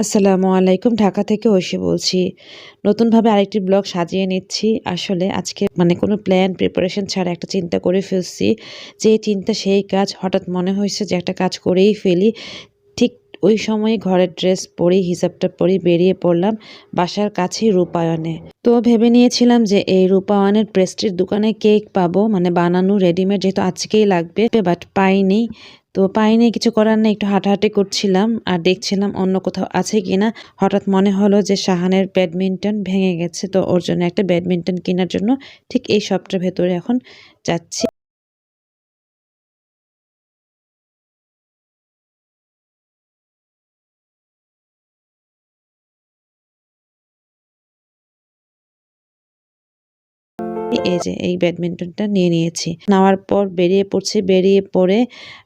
আসসালামু আলাইকুম, ঢাকা থেকে ঐশী বলছি। নতুনভাবে আরেকটি ব্লগ সাজিয়ে নিচ্ছি। আসলে আজকে মানে কোনো প্ল্যান প্রিপারেশন ছাড়া একটা চিন্তা করে ফেলছি যে চিন্তা, সেই কাজ হঠাৎ মনে হয়েছে যে একটা কাজ করেই ফেলি। ঠিক ওই সময়ে ঘরের ড্রেস পরেই হিসাবটা পরেই বেরিয়ে পড়লাম বাসার কাছেই রূপায়ণে। তো ভেবে নিয়েছিলাম যে এই রূপায়ণের প্রেস্ট্রির দোকানে কেক পাবো মানে বানানো রেডিমেড যেহেতু আজকেই লাগবে বাট পাইনি। তো পাইনি কিছু করার নেই, একটু হাঁটাহাঁটি করছিলাম আর দেখছিলাম অন্য কোথাও আছে কিনা। হঠাৎ মনে হলো যে শাহানের ব্যাডমিন্টন ভেঙে গেছে, তো ওর জন্য একটা ব্যাডমিন্টন কেনার জন্য ঠিক এই শপটার ভেতরে এখন যাচ্ছি। এই যে, এই ব্যাডমিন্টনটা নিয়ে নিয়েছি। নেওয়ার পর বেরিয়ে পড়ছি, বেরিয়ে পড়ে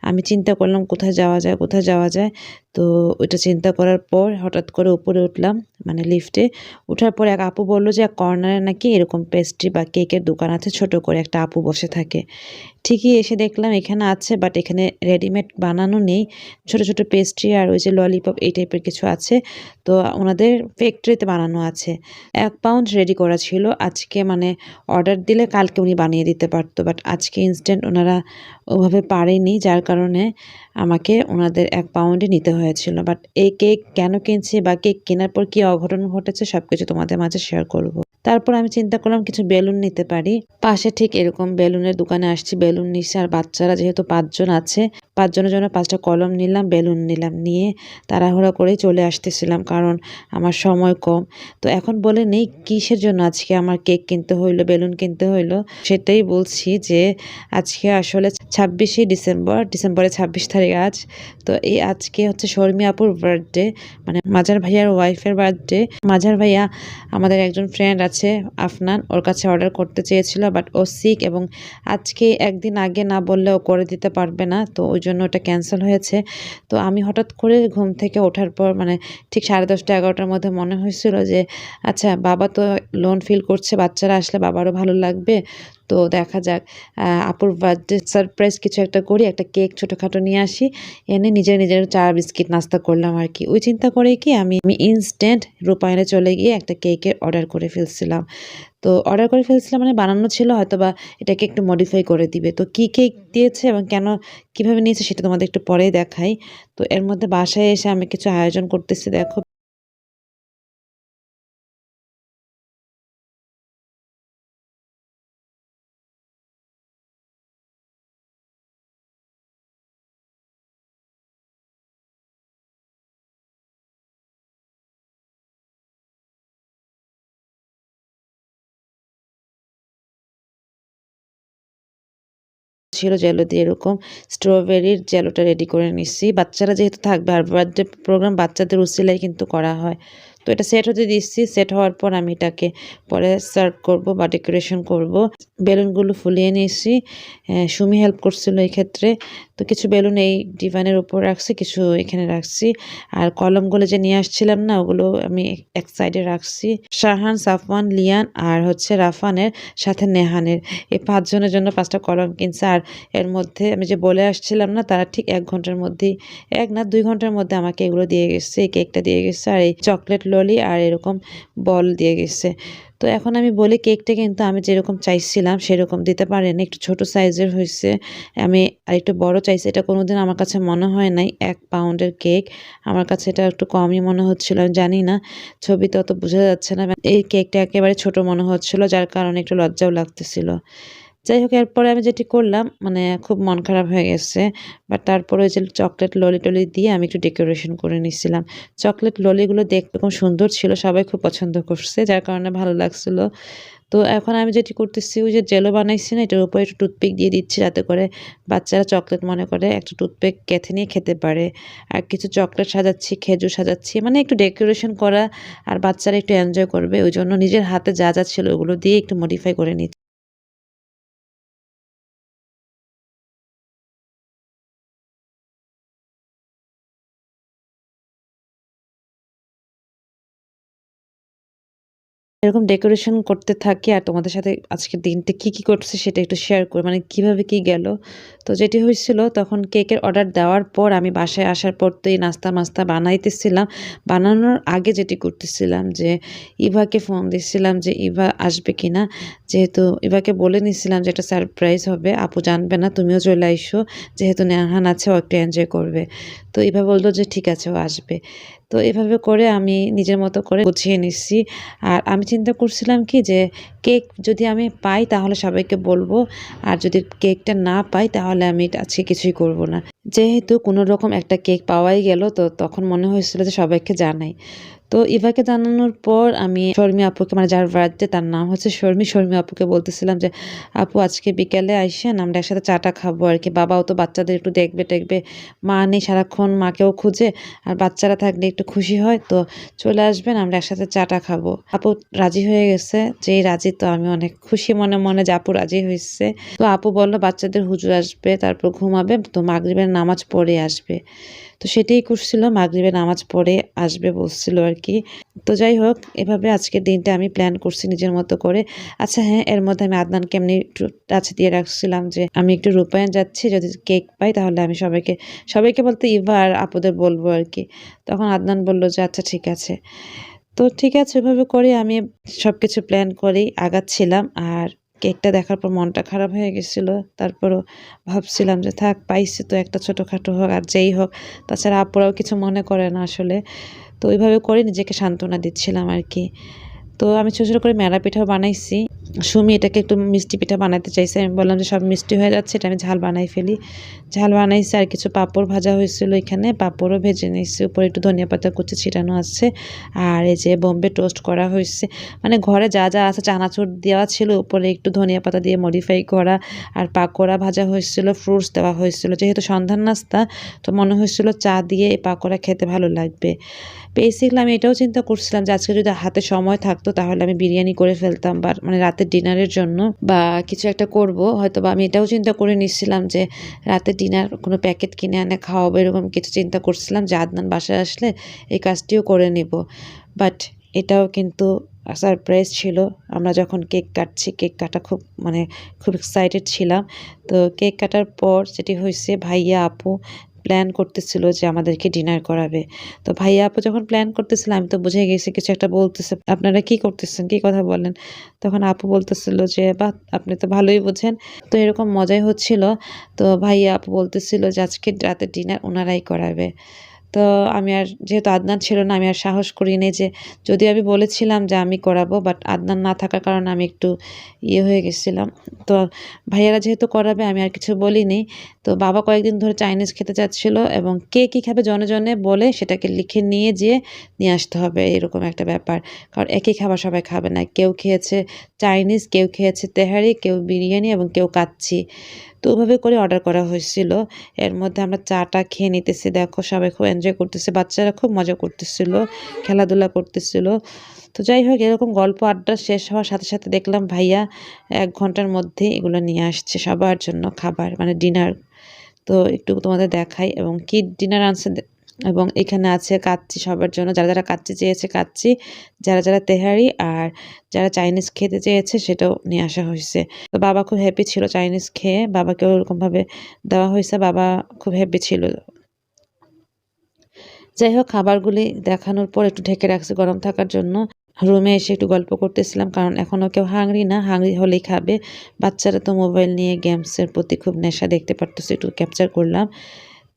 আমি চিন্তা করলাম কোথায় যাওয়া যায়, কোথায় যাওয়া যায়। তো ওইটা চিন্তা করার পর হঠাৎ করে উপরে উঠলাম মানে লিফটে। উঠার পর এক আপু বলল যে কর্নারে নাকি এরকম পেস্ট্রি বা কেকের দোকান আছে, ছোট করে একটা আপু বসে থাকে। ঠিকই এসে দেখলাম এখানে আছে বাট এখানে রেডিমেড বানানো নেই। ছোট ছোট পেস্ট্রি আর ওই যে ললিপপ এই টাইপের কিছু আছে। তো ওনাদের ফ্যাক্টরিতে বানানো আছে। এক পাউন্ড রেডি করা ছিল। আজকে মানে অর্ডার দিলে কালকে উনি বানিয়ে দিতে পারতো বাট আজকে ইনস্ট্যান্ট ওনারা ওভাবে পারেনি, যার কারণে আমাকে ওনাদের এক পাউন্ডে নিতে হয়েছিল। বাট এই কেক কেন কিনছি বা কেক কেনার পর কী অঘটন ঘটেছে সব কিছু তোমাদের মাঝে শেয়ার করব। তারপর আমি চিন্তা করলাম কিছু বেলুন নিতে পারি। পাশে ঠিক এরকম বেলুনের দোকানে আসছি, বেলুন নিচ্ছি আর বাচ্চারা যেহেতু পাঁচজন আছে, পাঁচজনের জন্য পাঁচটা কলম নিলাম, বেলুন নিলাম নিয়ে তাড়াহুড়া করেই চলে আসতেছিলাম কারণ আমার সময় কম। তো এখন বলে নেই কিসের জন্য আজকে আমার কেক কিনতে হইল, বেলুন কিনতে হইল, সেটাই বলছি যে আজকে আসলে ছাব্বিশে ডিসেম্বর, ডিসেম্বরের ছাব্বিশ তারিখ আজ। তো এই আজকে হচ্ছে শর্মি আপুর বার্থডে মানে মাজার ভাইয়ার ওয়াইফের বার্থডে মাজার ভাইয়া আমাদের একজন ফ্রেন্ড আছে আফনান ওর কাছে অর্ডার করতে চেয়েছিল বাট ও সিক এবং আজকে একদিন আগে না বললে ও করে দিতে পারবে না, তো ওই জন্য ওটা ক্যান্সেল হয়েছে। তো আমি হঠাৎ করে ঘুম থেকে ওঠার পর মানে ঠিক সাড়ে দশটা এগারোটার মধ্যে মনে হয়েছিল যে আচ্ছা বাবা তো লোন ফিল করছে, বাচ্চারা আসলে বাবারও ভালো লাগবে তো দেখা যাক আপুর বার্থডে সারপ্রাইজ কিছু একটা করি, একটা কেক ছোটোখাটো নিয়ে আসি, এনে নিজের নিজের চা, বিস্কিট, নাস্তা করলাম আর কি। ওই চিন্তা করে কি আমি আমি ইনস্ট্যান্ট রূপায়ণে চলে গিয়ে একটা কেকের অর্ডার করে ফেলছিলাম। তো অর্ডার করে ফেলছিলাম মানে বানানো ছিল হয়তো বা এটাকে একটু মডিফাই করে দিবে। তো কী কেক দিয়েছে এবং কেন, কীভাবে নিয়েছে সেটা তোমাদের একটু পরেই দেখাই। তো এর মধ্যে বাসায় এসে আমি কিছু আয়োজন করতেছি, দেখো। ছিল জেলো দিয়ে এরকম। স্ট্রবেরির জেলোটা রেডি করে নিচ্ছি বাচ্চারা যেহেতু থাকবে, আর বার্থডে প্রোগ্রাম বাচ্চাদের উসিলাই কিন্তু করা হয়। তো এটা সেট হতে দিচ্ছি। সেট হওয়ার পর আমি এটাকে পরে সার্ভ করব বা ডেকোরেশন করব। বেলুনগুলো ফুলিয়ে নিয়েছি। সুমি হেল্প করছিল এই ক্ষেত্রে। তো কিছু বেলুন এই ডিভানের উপর রাখছি, কিছু এখানে রাখছি। আর কলমগুলো যে নিয়ে আসছিলাম না, ওগুলো আমি এক সাইডে রাখছি। শাহান, সাফওয়ান, লিয়ান আর হচ্ছে রাফানের, সাথে নেহানের। এই পাঁচজনের জন্য পাঁচটা কলম কিনছে। আর এর মধ্যে আমি যে বলে আসছিলাম না, তারা ঠিক এক ঘণ্টার মধ্যেই, এক না দুই ঘণ্টার মধ্যে আমাকে এগুলো দিয়ে গেছে, এই কেকটা দিয়ে গেছে। আর এই চকলেট ললি আর এরকম বল দিয়ে গেছে। তো এখন আমি বলি কেকটা কিন্তু আমি যেরকম চাইছিলাম সেরকম দিতে পারেনি। একটু ছোট সাইজের হয়েছে। আমি আরেকটু বড় চাইছি। এটা কোনোদিন আমার কাছে মনে হয় নাই। এক পাউন্ডের কেক। আমার কাছে এটা একটু কমই মনে হচ্ছিল, আমি জানি না। ছবিতে অত বোঝা যাচ্ছে না। এই কেকটা একেবারে ছোট মনে হচ্ছিল, যার কারণে একটু লজ্জাও লাগতেছিল। যাই হোক, এরপরে আমি যেটি করলাম মানে খুব মন খারাপ হয়ে গেছে বাট তারপরে ওই যে চকলেট ললি টলি দিয়ে আমি একটু ডেকোরেশন করে নিচ্ছিলাম চকলেট ললিগুলো দেখতে খুব সুন্দর ছিল, সবাই খুব পছন্দ করছে, যার কারণে ভালো লাগছিল। তো এখন আমি যেটি করতেছি, ওই যে জেলো বানাইছি না, এটার উপরে একটু টুথপিক দিয়ে দিচ্ছি, যাতে করে বাচ্চারা চকলেট মনে করে একটা টুথপিক কেথে নিয়ে খেতে পারে। আর কিছু চকলেট সাজাচ্ছি, খেজুর সাজাচ্ছি মানে একটু ডেকোরেশন করা, আর বাচ্চারা একটু এনজয় করবে, ওই জন্য নিজের হাতে যা যা ছিল ওগুলো দিয়ে একটু মডিফাই করে নিচ্ছি। এরকম ডেকোরেশন করতে থাকি আর তোমাদের সাথে আজকের দিনটা কি কি করছে সেটা একটু শেয়ার করি মানে কীভাবে কি গেল। তো যেটি হয়েছিল তখন কেকের অর্ডার দেওয়ার পর আমি বাসায় আসার পর তো এই নাস্তা মাস্তা বানাইতেছিলাম। বানানোর আগে যেটি করতেছিলাম যে ইভাকে ফোন দিচ্ছিলাম যে ইভা আসবে কি না যেহেতু ইভাকে বলে নিছিলাম যে একটা সারপ্রাইজ হবে, আপু জানবে না, তুমিও চলে আইসো। যেহেতু নেহান আছে, ও একটু এনজয় করবে। তো এভাবে বলল যে, ঠিক আছে, ও আসবে। তো এভাবে করে আমি নিজের মতো করে গুছিয়ে নিচ্ছি। আর আমি চিন্তা করছিলাম কি যে, কেক যদি আমি পাই তাহলে সবাইকে বলব, আর যদি কেকটা না পাই তাহলে আমি আজকে কিছুই করব না। যেহেতু কোনো রকম একটা কেক পাওয়াই গেল, তো তখন মনে হয়েছিল যে, সবাইকে জানাই। তো ইভাকে জানানোর পর আমি শর্মি আপুকে মানে যার বার্থডে তার নাম হচ্ছে শর্মি শর্মি আপুকে বলতেছিলাম যে, আপু, আজকে বিকেলে আইসেন, আমরা একসাথে চাটা খাব আর কি। বাবাও তো বাচ্চাদের একটু দেখবে, টেকবে। মা নেই সারাক্ষণ, মাকেও খুঁজে। আর বাচ্চারা থাকলে একটু খুশি হয়। তো চলে আসবেন, আমরা একসাথে চাটা খাব। আপু রাজি হয়ে গেছে। যেই রাজি, তো আমি অনেক খুশি মনে মনে যে আপু রাজি হয়েছে তো আপু বলল, বাচ্চাদের হুজুর আসবে, তারপর ঘুমাবে, তো মাগরিবের নামাজ পড়ে আসবে। তো সেটাই করছিল মাগরিবের নামাজ পড়ে আসবে বলছিল আর কি। তো যাই হোক, এভাবে আজকের দিনটা আমি প্ল্যান করছি নিজের মতো করে। আচ্ছা হ্যাঁ এর মধ্যে আমি আদনানকে এমনি একটু টাচ দিয়ে রাখছিলাম যে, আমি একটু রূপায়ণ যাচ্ছি, যদি কেক পাই তাহলে আমি সবাইকে সবাইকে বলতে ইভা আর আপুদের বলব আর কি। তখন আদনান বলল যে আচ্ছা ঠিক আছে। তো ঠিক আছে ওইভাবে করে আমি সব কিছু প্ল্যান করেই আগাচ্ছিলাম। আর কেকটা দেখার পর মনটা খারাপ হয়ে গেছিল। তারপরও ভাবছিলাম যে, থাক, পাইছি তো একটা ছোটোখাটো হোক আর যেই হোক। তাছাড়া আপুরাও কিছু মনে করে না আসলে। তো ওইভাবে করে নিজেকে সান্ত্বনা দিচ্ছিলাম আর কি। তো আমি ছোটো ছোটো করে মেলা পিঠাও বানাইছি। সুমি এটাকে একটু মিষ্টি পিঠা বানাতে চাইছে। আমি বললাম যে, সব মিষ্টি হয়ে যাচ্ছে, এটা আমি ঝাল বানাই ফেলি। ঝাল বানাইছি, আর কিছু পাঁপড় ভাজা হয়েছিল এখানে। পাঁপড়ও ভেজে নিয়েছি, উপরে একটু ধনিয়া পাতা কুচি ছিটানো আছে। আর এই যে বোম্বে টোস্ট করা হয়েছে মানে ঘরে যা যা আছে, চানাচুর দেওয়া ছিল, উপরে একটু ধনিয়া পাতা দিয়ে মডিফাই করা। আর পাকোড়া ভাজা হয়েছিল ফ্রুটস দেওয়া হয়েছিল। যেহেতু সন্ধ্যার নাস্তা, তো মনে হয়েছিল চা দিয়ে এই পাকোড়া খেতে ভালো লাগবে। বেসিকলি আমি এটাও চিন্তা করছিলাম যে, আজকে যদি হাতে সময় থাকতো, তাহলে আমি বিরিয়ানি করে ফেলতাম বা মানে রাতের ডিনারের জন্য বা কিছু একটা করব হয়তো বা আমি এটাও চিন্তা করে নিচ্ছিলাম যে রাতে ডিনার কোনো প্যাকেট কিনে আনে খাওয়াবো এরকম কিছু চিন্তা করছিলাম যে আদনান বাসায় আসলে এই কাজটিও করে নিব। বাট এটাও কিন্তু সারপ্রাইজ ছিল। আমরা যখন কেক কাটছি, কেক কাটা খুব মানে খুব এক্সাইটেড ছিলাম। তো কেক কাটার পর যেটি হয়েছে, ভাইয়া, আপু প্ল্যান করতেছিল যে আমাদেরকে ডিনার করাবে। তো ভাইয়া আপু যখন প্ল্যান করতেছিল, আমি তো বুঝে গেছি, কিছু একটা বলতেছে। আপনারা কি করতেছেন? কি কথা বলেন? তখন আপু বলতেছিল যে বা আপনি তো ভালোই বোঝেন। তো এরকম মজাই হচ্ছিল। তো ভাইয়া আপু বলতেছিল যে, আজকে রাতে ডিনার ওনারাই করাবে। তো আমি আর, যেহেতু আদনান ছিল না, আমি আর সাহস করিনি যে যদি আমি বলেছিলাম যে আমি করাবো বাট আদনান না থাকার কারণে আমি একটু ইয়ে হয়ে গেছিলাম। তো ভাইয়ারা যেহেতু করাবে, আমি আর কিছু বলিনি। তো বাবা কয়েকদিন ধরে চাইনিজ খেতে চাচ্ছিলো এবং কে কী খাবে জনে জনে বলে সেটাকে লিখে নিয়ে যেয়ে নিয়ে আসতে হবে, এরকম একটা ব্যাপার। কারণ একই খাবার সবাই খাবে না। কেউ খেয়েছে চাইনিজ, কেউ খেয়েছে তেহারি, কেউ বিরিয়ানি এবং কেউ কাচ্ছি তো ওভাবে করে অর্ডার করা হয়েছিল। এর মধ্যে আমরা চাটা খেয়ে নিতেছি। দেখো, সবাই খুব এনজয় করতেছে। বাচ্চারা খুব মজা করতেছিল, খেলাধুলা করতেছিল। তো যাই হোক, এরকম গল্প আড্ডা শেষ হওয়ার সাথে সাথে দেখলাম ভাইয়া এক ঘণ্টার মধ্যে এগুলো নিয়ে আসছে সবার জন্য খাবার মানে ডিনার তো একটু তোমাদের দেখাই এবং কি ডিনার আনছে এবং এখানে আছে কাচ্চি সবার জন্য। যারা যারা কাচ্চি চেয়েছে কাচ্চি, যারা যারা তেহারি আর যারা চাইনিজ খেতে চেয়েছে সেটাও নিয়ে আসা হয়েছে। তো বাবা খুব হ্যাপি ছিল চাইনিজ খেয়ে। বাবাকেও ওরকমভাবে দেওয়া হয়েছে। বাবা খুব হ্যাপি ছিল। যাই হোক, খাবারগুলি দেখানোর পর একটু ঢেকে রাখছি গরম থাকার জন্য। রুমে এসে একটু গল্প করতেছিলাম, কারণ এখনও কেউ হাংরি না। হাংরি হলেই খাবে। বাচ্চারা তো মোবাইল নিয়ে গেমসের প্রতি খুব নেশা দেখতে পারতেছে। একটু ক্যাপচার করলাম।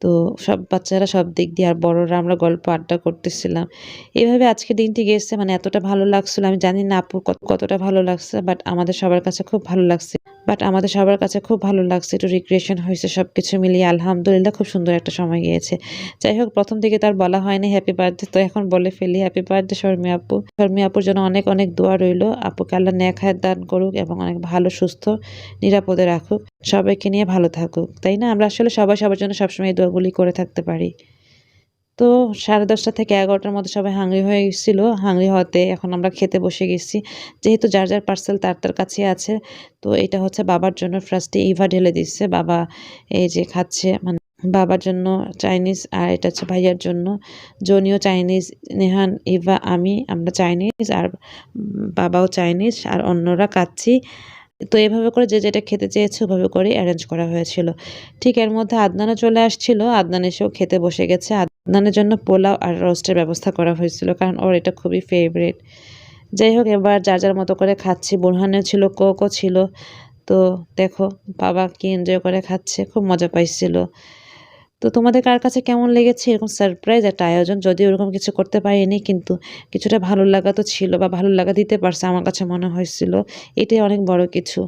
তো সব বাচ্চারা সব দিক দিয়ে আর বড়রা আমরা গল্প আড্ডা করতেছিলাম। এইভাবে আজকে দিনটি গেছে মানে এতটা ভালো লাগছিল। আমি জানি না আপুর কতটা ভালো লাগছে বাট আমাদের সবার কাছে খুব ভালো লাগছে। বাট আমাদের সবার কাছে খুব ভালো লাগছে, একটু রিক্রিয়েশন হয়েছে সব কিছু মিলিয়ে আলহামদুলিল্লাহ খুব সুন্দর একটা সময় গিয়েছে। যাই হোক, প্রথম থেকে তার বলা হয়নি হ্যাপি বার্থডে তো এখন বলে ফেলি হ্যাপি বার্থডে শর্মি আপু। শর্মি আপুর জন্য অনেক অনেক দোয়া রইল, আপুকে আল্লাহ ন্যাক হায়াত দান করুক এবং অনেক ভালো, সুস্থ, নিরাপদে রাখুক। সবাইকে নিয়ে ভালো থাকুক, তাই না? আমরা আসলে সবাই সবার জন্য সবসময় এই দোয়াগুলি করে থাকতে পারি। তো সাড়ে দশটা থেকে এগারোটার মধ্যে সবাই হাংরি হয়ে গেছিল। হাংরি হতে এখন আমরা খেতে বসে গেছি। যেহেতু যার যার পার্সেল তার তার কাছে আছে, তো এটা হচ্ছে বাবার জন্য ফার্স্টে ইভা ঢেলে দিচ্ছে বাবা এই যে খাচ্ছে মানে বাবার জন্য চাইনিজ আর এটা হচ্ছে ভাইয়ার জন্য। জনিও চাইনিজ নেহান, ইভা, আমি, আমরা চাইনিজ আর বাবাও চাইনিজ আর অন্যরা কাচ্ছি তো এভাবে করে যে যেটা খেতে চেয়েছে ওভাবে করে অ্যারেঞ্জ করা হয়েছিল। ঠিক এর মধ্যে আদনানও চলে আসছিল। আদনান এসেও খেতে বসে গেছে। আদনানের জন্য পোলাও আর রোস্টের ব্যবস্থা করা হয়েছিল, কারণ ওর এটা খুবই ফেভারিট যাই হোক, এবার যার যার মতো করে খাচ্ছি বোরহানেও ছিল কোকও ছিল, তো দেখো, বাবা কি এনজয় করে খাচ্ছে, খুব মজা পাইছিল। তো তোমাদের কার কাছে কেমন লেগেছে? এরকম সারপ্রাইজ একটা আয়োজন, যদিও ওরকম কিছু করতে পারিনি, কিন্তু কিছুটা ভালো লাগা তো ছিল বা ভালো লাগা দিতে পারছে, আমার কাছে মনে হয়েছিল। এটাই অনেক বড় কিছু।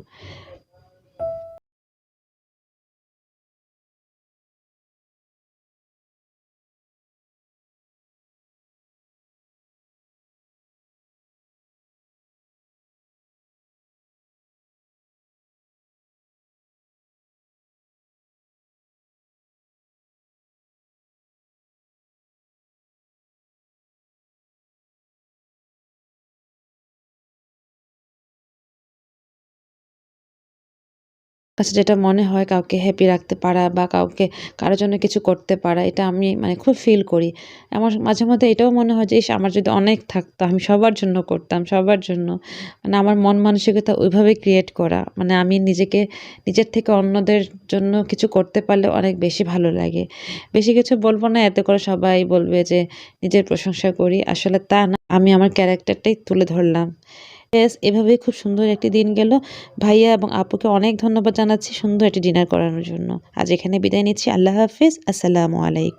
কাছে যেটা মনে হয় কাউকে হ্যাপি রাখতে পারা বা কাউকে, কারোর জন্য কিছু করতে পারা, এটা আমি মানে খুব ফিল করি। আমার মাঝে মধ্যে এটাও মনে হয় যে আমার যদি অনেক থাকতো, আমি সবার জন্য করতাম, সবার জন্য। মানে আমার মন মানসিকতা ওইভাবে ক্রিয়েট করা। মানে আমি নিজেকে, নিজের থেকে অন্যদের জন্য কিছু করতে পারলে অনেক বেশি ভালো লাগে। বেশি কিছু বলব না, এতে করে সবাই বলবে যে, নিজের প্রশংসা করি। আসলে তা না, আমি আমার ক্যারেক্টারটাই তুলে ধরলাম। ব্যাস এভাবে খুব সুন্দর একটি দিন গেল। ভাইয়া এবং আপুকে অনেক ধন্যবাদ জানাচ্ছি সুন্দর একটি ডিনার করানোর জন্য। আজ এখানে বিদায় নিচ্ছি। আল্লাহ হাফিজ। আসসালামু আলাইকুম।